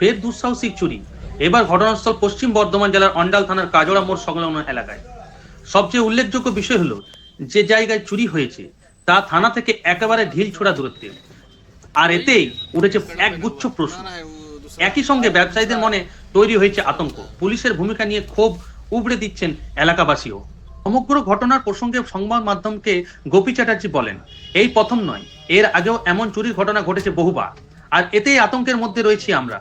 ফের দুঃসাহসিক চুরি। এবার ঘটনাস্থল পশ্চিম বর্ধমান জেলার অন্ডাল থানার কাজড়া মোড় সংলগ্ন এলাকায়। সবচেয়ে উল্লেখযোগ্য বিষয় হলো, যে জায়গায় চুরি হয়েছে, তা থানা থেকে একেবারে ঢিল ছোড়া দূরত্বে। আর এতেই উঠেছে একগুচ্ছ প্রশ্ন। একই সঙ্গে ব্যবসায়ীদের মনে তৈরি হয়েছে আতঙ্ক। পুলিশের ভূমিকা নিয়ে ক্ষোভ উবড়ে দিচ্ছেন এলাকাবাসীও। সমগ্র ঘটনার প্রসঙ্গে সংবাদ মাধ্যমকে গোপী চ্যাটার্জি বলেন, এই প্রথম নয়, এর আগেও এমন চুরির ঘটনা ঘটেছে বহুবার। আর এতেই আতঙ্কের মধ্যে রয়েছি আমরা।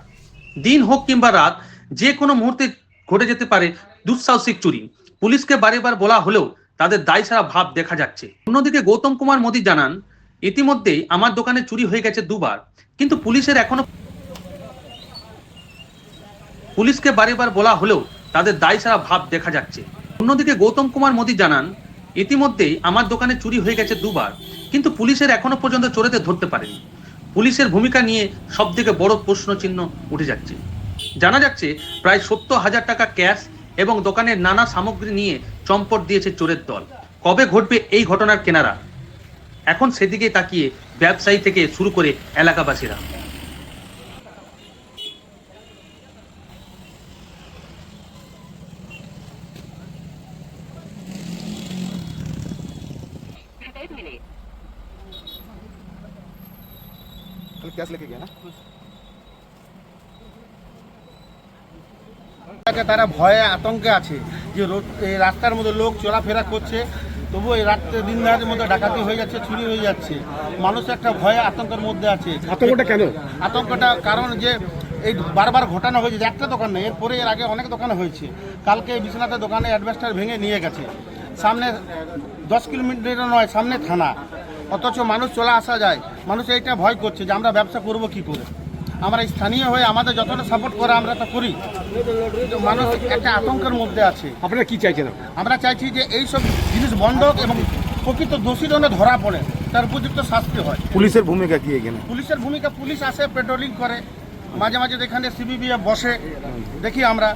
দিন হোক কিংবা রাত, যে কোনো মুহূর্তে ঘটে যেতে পারে দুঃসাহসিক চুরি। পুলিশকে বারেবার বলা হলেও তাদের দায় সারা ভাব দেখা যাচ্ছে। অন্যদিকে গৌতম কুমার মোদী জানান, ইতিমধ্যেই আমার দোকানে চুরি হয়ে গেছে দুবার, কিন্তু পুলিশের এখনও পুলিশকে বারেবার বলা হলেও তাদের দায় সারা ভাব দেখা যাচ্ছে। অন্যদিকে গৌতম কুমার মোদী জানান, ইতিমধ্যেই আমার দোকানে চুরি হয়ে গেছে দুবার, কিন্তু পুলিশের এখনও পর্যন্ত চোরেদের ধরতে পারেনি। পুলিশের ভূমিকা নিয়ে সব থেকে বড় প্রশ্নচিহ্ন উঠে যাচ্ছে। জানা যাচ্ছে, প্রায় সত্তর হাজার টাকা ক্যাশ এবং দোকানের নানা সামগ্রী নিয়ে চম্পট দিয়েছে চোরের দল। কবে ঘটবে এই ঘটনার কেনারা? এখন সেদিকে তাকিয়ে ব্যবসায়ী থেকে শুরু করে এলাকাবাসীরা। कल कैश लेके गया ना তাকে তারা ভয়ে আতঙ্কে আছে যে রোড এই রাস্তার মধ্যে লোক চলাফেরা করছে তবু এই রাত্রে দিন রাতের মধ্যে ডাকাতি হয়ে যাচ্ছে চুরি হয়ে যাচ্ছে মানুষ একটা ভয়ে আতঙ্কের মধ্যে আছে আতঙ্কটা কেন আতঙ্কটা কারণ যে এই বারবার ঘটানো হয়েছে যে একটা দোকান নেই এরপরে এর আগে অনেক দোকানে হয়েছে কালকে বিশ্বনাথের দোকানে অ্যাডভেস্টার ভেঙে নিয়ে গেছে সামনে দশ কিলোমিটার নয় সামনে থানা অথচ মানুষ চলে আসা যায়। মানুষ এইটা ভয় করছে যে আমরা ব্যবসা করব কি করে? আমরা স্থানীয় হয়ে আমাদের যতটা সাপোর্ট করে আমরা তো করি। মানুষ একটা আতঙ্কের মধ্যে আছে। আপনারা কি চাইছেন? আমরা চাইছি যে এই সব জিনিস বন্ধ এবং প্রকৃত দোষী যেন ধরা পড়ে তার উপযুক্ত শাস্তি হয়। পুলিশের ভূমিকা কি এখানে? পুলিশের ভূমিকা পুলিশ আসে পেট্রোলিং করে মাঝে মাঝে এখানে সিবিবি বসে দেখি আমরা।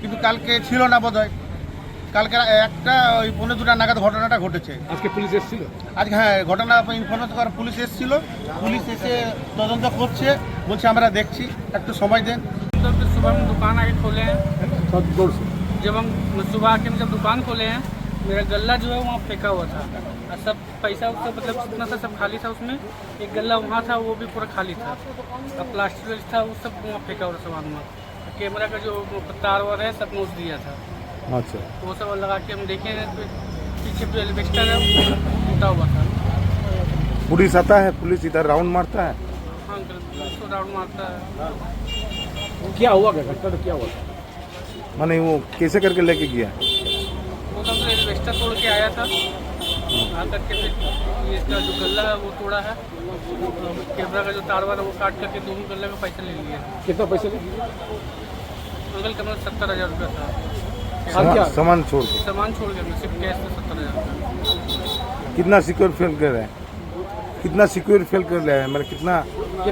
কিন্তু কালকে ছিল না বোধহয়। কালকে একটা ওই পনেরো দুটা নাগাদ ঘটনাটা ঘটেছে আজকে পুলিশ এসেছিল আজকে হ্যাঁ ঘটনা ইনফরমেশন করার পুলিশ এসেছিল পুলিশ এসে তদন্ত করছে বলছে আমরা দেখছি একটু সময় দেন तो फिर सुबह हम दुकान आके खोले हैं সব जोर से जब हम सुबह आके हम जब दुकान खोले हैं मेरा गल्ला जो है वहाँ फेंका हुआ था और सब पैसा उसका मतलब जितना था सब खाली था उसमें एक गल्ला वहाँ था वो भी पूरा खाली था और प्लास्टिक था वो सब वहाँ फेंका हुआ था सामान में कैमरा का जो तार वार है सब नोच दिया था अच्छा। वो सब लगा के हम देखे तो पीछे जो एलिवेस्टर है वो टूटा हुआ था। पुलिस आता है पुलिस इधर राउंड मारता है? हाँ अंकल राउंड मारता है। क्या हुआ क्या घटना तो क्या हुआ? माने वो कैसे करके लेके गया? वो तो एलिवेस्टर तोड़ के आया था। आ करके ये इसका जो गल्ला है वो तोड़ा है। कैमरा का जो तार वार है वो काट करके दोनों गल्ले का पैसा ले लिया कितना पैसे अंकल का मतलब सत्तर हज़ार रुपया था। सामान सामान छोड़ के सामान छोड़ के सिर्फ़ कैश में सत्तर हज़ार कितना सिक्योर फेल कर रहा है? कितना सिक्योर फेल कर रहा है? मतलब कितना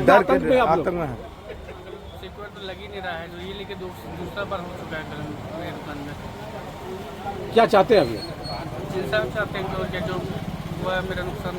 डर के आतंक में है? सिक्योर तो लग ही नहीं रहा है जो ये लेके दूसरा बार हो चुका है में। क्या चाहते हैं अभी चाहते हैं जो मेरा नुकसान